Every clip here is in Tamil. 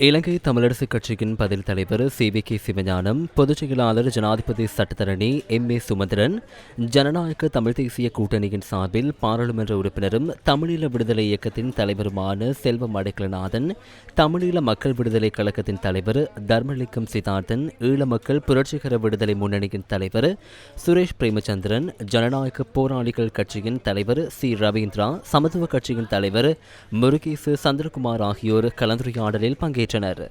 இலங்கை தமிழரசுக் கட்சியின் பதில் தலைவர் சி வி கே சிவஞானம் பொதுச் செயலாளர் ஜனாதிபதி சட்டத்தரணி எம் ஏ சுமந்திரன் ஜனநாயக தமிழ் தேசிய கூட்டணியின் சார்பில் பாராளுமன்ற உறுப்பினரும் தமிழீழ விடுதலை இயக்கத்தின் தலைவருமான செல்வம் அடைக்கலநாதன் தமிழீழ மக்கள் விடுதலை கழகத்தின் தலைவர் தர்மலிங்கம் சித்தார்த்தன் ஈழ மக்கள் புரட்சிகர விடுதலை முன்னணியின் தலைவர் சுரேஷ் பிரேமச்சந்திரன் ஜனநாயக போராளிகள் கட்சியின் தலைவர் சி ரவீந்திரா சமத்துவ கட்சியின் தலைவர் முருகேசு சந்திரகுமார் ஆகியோர் கலந்துரையாடலில் பங்கேற்றனர்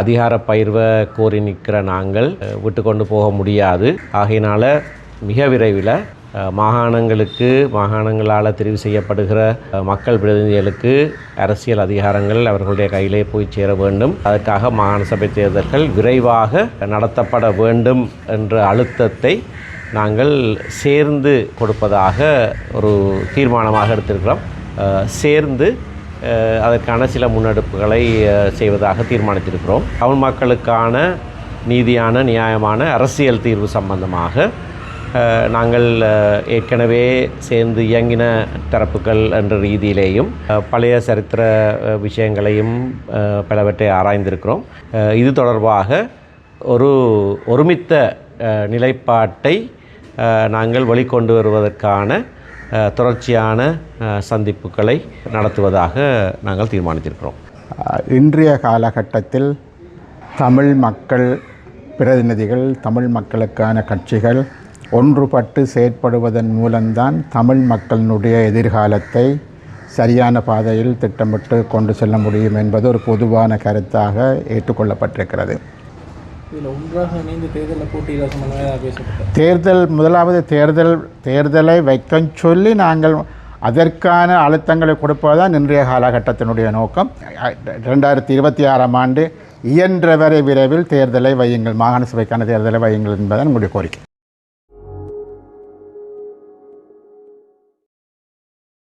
அதிகார பயிர்வை கோரி நிற்கிற நாங்கள் விட்டுக்கொண்டு விட்டு கொண்டு போக முடியாது. ஆகையினால மிக விரைவில் மாகாணங்களுக்கு மாகாணங்களால் தெரிவு செய்யப்படுகிற மக்கள் பிரதிநிதிகளுக்கு அரசியல் அதிகாரங்கள் அவர்களுடைய கையிலே போய் சேர வேண்டும். அதற்காக மாகாண சபை தேர்தல்கள் விரைவாக நடத்தப்பட வேண்டும் என்ற அழுத்தத்தை நாங்கள் சேர்ந்து கொடுப்பதாக ஒரு தீர்மானமாக எடுத்திருக்கிறோம். சேர்ந்து அதற்கான சில முன்னெடுப்புகளை செய்வதாக தீர்மானித்திருக்கிறோம். தமிழ் மக்களுக்கான நீதியான நியாயமான அரசியல் தீர்வு சம்பந்தமாக நாங்கள் ஏற்கனவே சேர்ந்து இயங்கின தரப்புகள் என்ற ரீதியிலேயும் பழைய சரித்திர விஷயங்களையும் பலவற்றை ஆராய்ந்திருக்கிறோம். இது தொடர்பாக ஒரு ஒருமித்த நிலைப்பாட்டை நாங்கள் வெளிக்கொண்டு வருவதற்கான தொடர்ச்சியான சந்திப்புகளை நடத்துவதாக நாங்கள் தீர்மானித்திருக்கிறோம். இன்றைய காலகட்டத்தில் தமிழ் மக்கள் பிரதிநிதிகள் தமிழ் மக்களுக்கான கட்சிகள் ஒன்றுபட்டு செயற்படுவதன் மூலம்தான் தமிழ் மக்களினுடைய எதிர்காலத்தை சரியான பாதையில் திட்டமிட்டு கொண்டு செல்ல முடியும் என்பது ஒரு பொதுவான கருத்தாக ஏற்றுக்கொள்ளப்பட்டிருக்கிறது. இதில் ஒன்றாக இணைந்து தேர்தலில் போட்டியிட சம்பந்தமாக பேசப்பட்டது. தேர்தல் முதலாவது தேர்தல் தேர்தலை வைக்க சொல்லி நாங்கள் அதற்கான அழுத்தங்களை கொடுப்பதுதான் இன்றைய காலகட்டத்தினுடைய நோக்கம். ரெண்டாயிரத்தி இருபத்தி ஆறாம் ஆண்டு இயன்றவரை விரைவில் தேர்தலை வையுங்கள் மாகாண சபைக்கான தேர்தலை வையுங்கள் என்பதுதான் நம்முடைய கோரிக்கை.